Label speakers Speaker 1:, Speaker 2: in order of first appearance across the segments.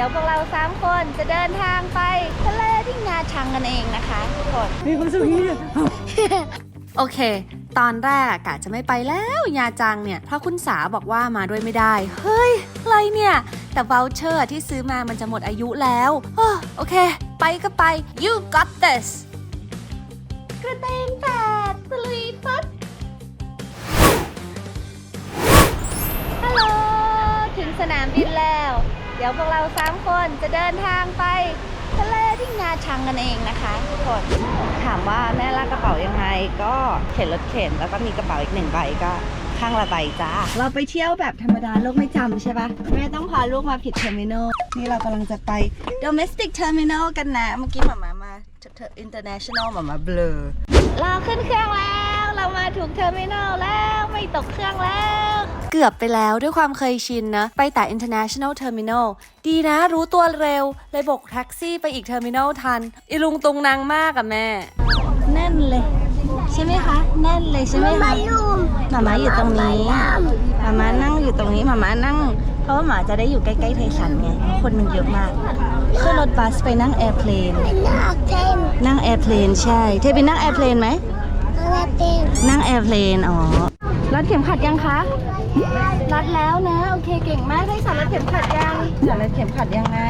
Speaker 1: ดี๋ยวพวกเราสามคนจะเดินทางไปทะเลที่งาชังกันเองนะคะทุกคน
Speaker 2: มีความสุขที่
Speaker 3: โอเค ตอนแรกอะกะจะไม่ไปแล้วยาจังเนี่ยเพราะคุณสาบอกว่ามาด้วยไม่ได้ เฮ้ยอะไรเนี่ย แต่ v o u c h e r ที่ซื้อมามันจะหมดอายุแล้วเอ้อโอเค ไปก็ไป you got this
Speaker 1: กระเตงแตกตะลุยฟัดฮัลโหล ถึงสนามบินแล้ว เดี๋ยวพวกเราสามคนจะเดินทางไปทะเลที่งาชังกันเองนะคะทุกคนถามว่าแม่ลากกระเป๋ายังไง ก็เข็นรถเข็นแล้วก็มีกระเป๋าอีกหนึ่งใบก็ข้างละใบจ้า เราไปเที่ยวแบบธรรมดาลูกไม่จำใช่ปะแม่ต้องพาลูกมาผิดเทอร์มินอลนี่เรากำลังจะไป domestic terminal กันนะ เมื่อกี้หมามามา international หมามาเบลอเราขึ้นเครื่องแล้ว เรามาถูกเทอร์มินอลแล้วไม่ตกเครื่องแล้ว
Speaker 3: เกือบไปแล้วด้วยความเคยชินนะ ไปแต่ international terminal ดีนะรู้ตัวเร็ว เลยบกแท็กซี่ไปอีกเทอร์มินอลทัน อีลุงตุงนางมากอะแม่
Speaker 1: แน่นเลย ใช่ไหมคะ แน่นเลยใช่ไหมคะหมามาอยู่ตรงนี้หมามานั่งอยู่ตรงนี้หมามานั่ง เพราะว่าหมาจะได้อยู่ใกล้ๆไทสันไงเพราะคนมันเยอะมากขึ้นรถบัสไปนั่งแอร์เพลนนั่งแอร์เพลนใช่เทบินนั่งแอร์เพลนไหมนั่งแอร์เพลนอ๋อ รัดเข็มขัดยังคะ รัดแล้วนะ โอเคเก่งมากได้สอนรัดเข็มขัดยังสอนรัดเข็มขัดยังไง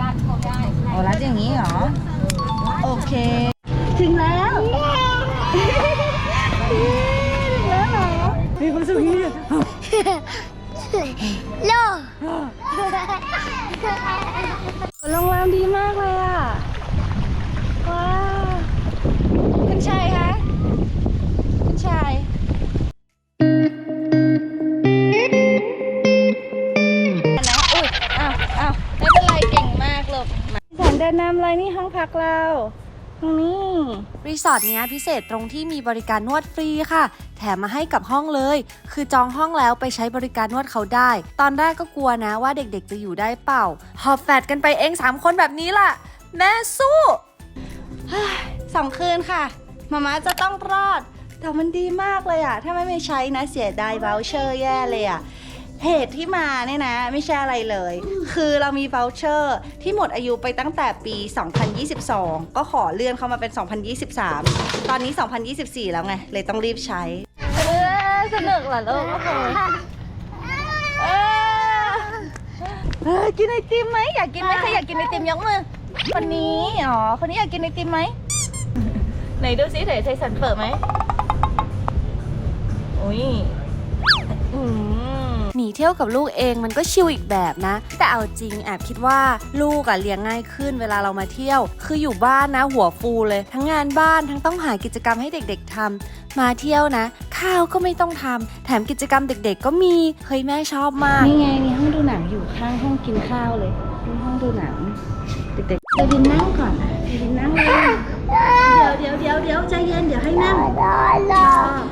Speaker 1: รัดได้โอ้รัดอย่างนี้เหรอ โอเค ถึงแล้วถึงแล้วเหรอ
Speaker 2: มีความสุขที่
Speaker 1: โนเดินนำเลยนี่ห้องพักเราตรงนี้
Speaker 3: รีสอร์ทเนี้ยพิเศษตรงที่มีบริการนวดฟรีค่ะ แถมมาให้กับห้องเลย คือจองห้องแล้วไปใช้บริการนวดเขาได้ ตอนแรกก็กลัวนะว่าเด็กๆจะอยู่ได้เปล่า หอบแฟดกันไปเอง 3 คนแบบนี้ล่ะ แม่สู้
Speaker 1: สองคืนค่ะมาม่าจะต้องรอด แต่มันดีมากเลยอะถ้าไม่ไม่ใช้นะเสียดาย v ว u เชอร์แย่เลยอะ เหตุที่มาเนี่ยนะ ไม่ใช่อะไรเลย คือเรามี v ว u เชอร์ที่หมดอายุไปตั้งแต่ปี 2022 ก็ขอเลื่อนเข้ามาเป็น 2023 ตอนนี้ 2024 แล้วไง เลยต้องรีบใช้ เออสนุกเหรอลูกโอ้โหเออเออกินไอติมไหมอยากกินไหมใครอยากกินไอติมยกมือคนนี้อ๋อคนนี้อยากกินไอติมไหมไหนดูซิไหนไทสันเปิดไหมอุ้ยอืม
Speaker 3: ห นีเที่ยวกับลูกเองมันก็ชิลอีกแบบนะ แต่เอาจริงแอบคิดว่าลูกอะเลี้ยงง่ายขึ้นเวลาเรามาเที่ยว คืออยู่บ้านนะหัวฟูเลย ทั้งงานบ้านทั้งต้องหากิจกรรมให้เด็ก ๆทำมาเที่ยวนะ ข้าวก็ไม่ต้องทำแถมกิจกรรมเด็ก ๆ ก็มีเฮ้ยแม่ชอบมาก
Speaker 1: นี่ไงนี่ห้องดูหนังอยู่ข้างห้องกินข้าวเลยห้องดูหนังเด็กๆเดวินนั่งก่อนนะเดวินนั่งเลย เดี๋ยวเดี๋ยวเดี๋ยวเดี๋ยวใจเย็นเดี๋ยวให้นั่ง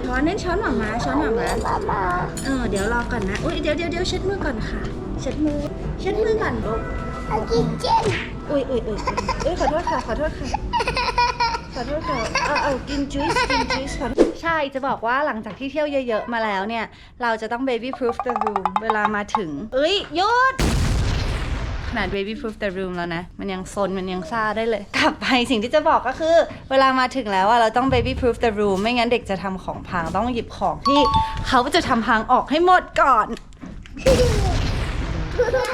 Speaker 1: ช้อนนั่นช้อนหมาม้าช้อนหมาม้าเออเดี๋ยวรอก่อนนะอุ้ยเดี๋ยวเดี๋ยวเดี๋ยวเช็ดมือก่อนค่ะ เช็ดมือ เช็ดมือก่อนลูกอุ้ยอุ้ยอุ้ยอุ้ยขอโทษค่ะขอโทษค่ะขอโทษค่ะเอาเอากินจูสกินจูสขอโทษใช่จะบอกว่าหลังจากที่เที่ยวเยอะ ๆ มาแล้วเนี่ย เราจะต้อง baby proof the room เวลามาถึง เอ้ยหยุดข นาด baby proof the room แล้วนะ มันยังซน มันยังซ่าได้เลย กลับไปสิ่งที่จะบอกก็คือ เวลามาถึงแล้วอะเราต้อง baby proof the room ไม่งั้นเด็กจะทำของพัง ต้องหยิบของที่เขาจะทำพังออกให้หมดก่อน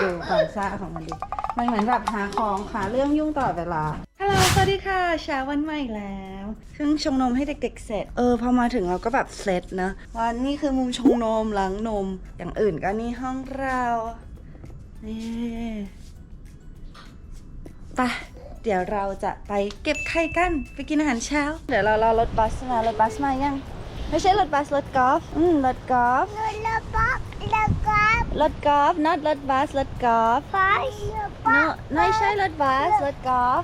Speaker 1: ดูความซ่าของมันดิมันเหมือนแบบหาของหาเรื่องยุ่งตลอดเวลาฮัลโหลสวัสดีค่ะเช้าวันใหม่แล้วเพิ่งชงนมให้เด็กๆเสร็จ เออ พอมาถึงเราก็แบบเซตนะวันนี้คือมุมชงนมล้างนม อย่างอื่นก็นี่ห้องเรา นี่ไปเดี๋ยวเราจะไปเก็บไข่กัน ไปกินอาหารเช้า เดี๋ยวเรารอรถบัสมารถบัสมายัง ไม่ใช่รถบัสรถกอล์ฟอืมรถกอล์ฟรถกอล์ฟ not รถบัสรถกอล์ฟ no ไม่ใช่รถบัสรถกอล์ฟ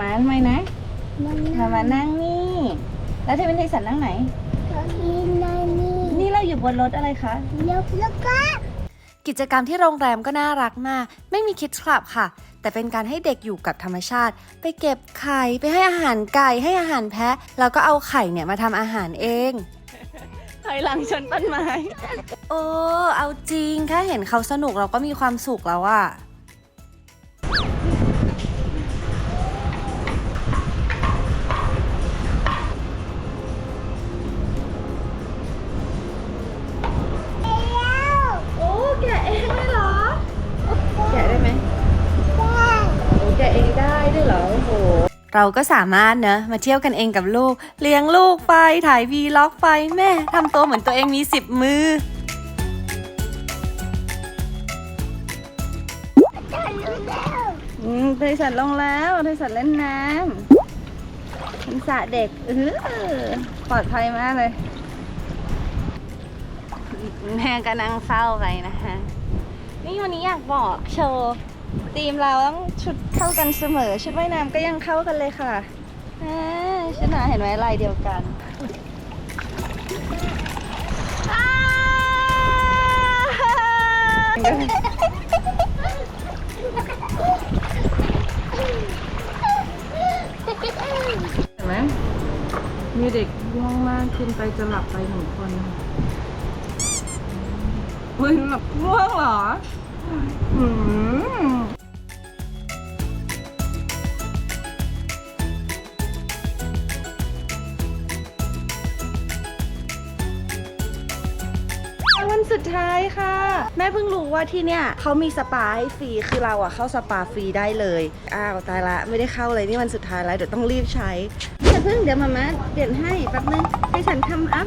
Speaker 1: มาทำไมนะมามานั่งนี่ แล้วเทวินไทสันนั่งไหนนี่เราอยู่บนรถอะไรคะ
Speaker 3: กิจกรรมที่โรงแรมก็น่ารักมาก ไม่มีคิดคลับค่ะ แต่เป็นการให้เด็กอยู่กับธรรมชาติ ไปเก็บไข่ไปให้อาหารไก่ให้อาหารแพะ แล้วก็เอาไข่เนี่ยมาทำอาหารเอง
Speaker 1: ถอยหลังชนต้นไม้
Speaker 3: โอ้ เอาจริงแค่เห็นเขาสนุกเราก็มีความสุขแล้วอะ
Speaker 1: เรา
Speaker 3: ก็สามารถเนอะมาเที่ยวกันเองกับลูก เลี้ยงลูกไปถ่ายวีล็อกไปแม่ทำตัวเหมือนตัวเองมีสิบมือ
Speaker 1: อืมเทสันลงแล้วเทสันเล่นน้ำเป็นสระเด็กเออปลอดภัยมากเลย แม่ก็นั่งเฝ้าไปนะคะ นี่วันนี้อยากบอกโชว์ ทีมเราต้องชุดเข้ากันเสมอ ชุดว่ายน้ำก็ยังเข้ากันเลยค่ะอ่าชุดหนาเห็นไหมลายเดียวกันอ้าวเห็นไหมมีเด็กง่วงมากขึ้นไปจะหลับไปหนึ่งคนเฮ้ยหลับง่วงเหรอ อืม สุดท้ายค่ะ แม่เพิ่งรู้ว่าที่เนี่ยเขามีสปาให้ฟรีคือเราอะเข้าสปาฟรีได้เลยอ้าวตายละไม่ได้เข้าเลยนี่วันสุดท้ายแล้วเดี๋ยวต้องรีบใช้อย่าเพิ่งเดี๋ยวมาม่าเปลี่ยนให้แป๊บนึงให้ฉันทำอัพ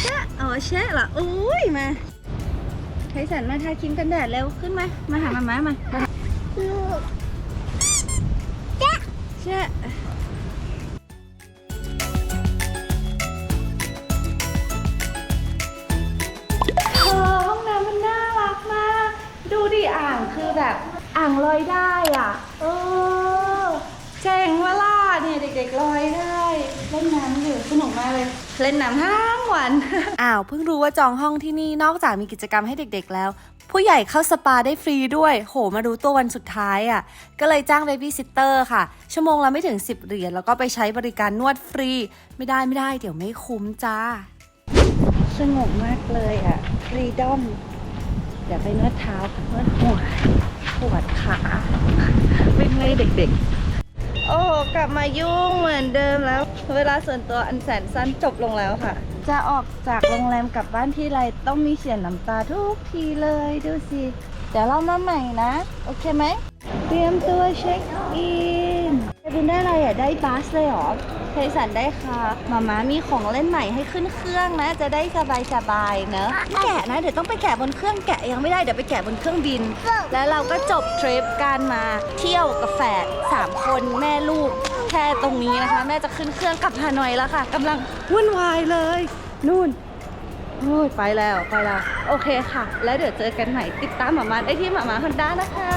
Speaker 1: แชะอ๋อแชะเหรออุ้ยมาไทสันมาทาครีมกันแดดเร็วขึ้นมามาหามาม่ามามาแช แบบอ่างลอยได้อะ เออเจ๋งวะล่ะเนี่ยเด็กๆลอยได้ เล่นน้ำอยู่สนุกมากเลย เล่นน้ำทั้งวัน
Speaker 3: อ้าวเพิ่งรู้ว่าจองห้องที่นี่นอกจากมีกิจกรรมให้เด็กๆแล้ว ผู้ใหญ่เข้าสปาได้ฟรีด้วย โหมารู้ตัววันสุดท้ายอะ่ะ ก็เลยจ้างเบบี้ซิสเตอร์ค่ะ ชั่วโมงละไม่ถึง 10 เหรียญแล้วก็ไปใช้บริการนวดฟรี ไม่ได้ไม่ได้เดี๋ยวไม่คุ้มจ้า
Speaker 1: สงบมากเลยอะฟรีดอม เดี๋ยวไปนวดเท้านวดหัวปวดขาเป็นไงเด็กๆ โอ้โหกลับมายุ่งเหมือนเดิมแล้ว เวลาส่วนตัวอันแสนสั้นจบลงแล้วค่ะ จะออกจากโรงแรมกลับบ้านที่ไรต้องมีเสียน้ำตาทุกทีเลยดูสิเดี๋ยวเรามาใหม่นะ โอเคไหม เตรียมตัวเช็คอินเอวินได้อะไรอะ ได้บัสเลยหรอ เทสันได้ค่ะมาม่ามีของเล่นใหม่ให้ขึ้นเครื่องนะ จะได้สบายสบายๆเนอะแกะนะ เดี๋ยวต้องไปแกะบนเครื่องแกะยังไม่ได้ เดี๋ยวไปแกะบนเครื่องบิน แล้วเราก็จบทริปการมาเที่ยวกับแฝดสามคนแม่ลูกแค่ตรงนี้นะคะ แม่จะขึ้นเครื่องกลับฮานอยแล้วค่ะกำลังวุ่นวายเลย นู่นโอ้ยไปแล้วไปแล้ว โอเคค่ะ แล้วเดี๋ยวเจอกันใหม่ติดตามหมามาได้ที่หมามาฮอนด้านะคะ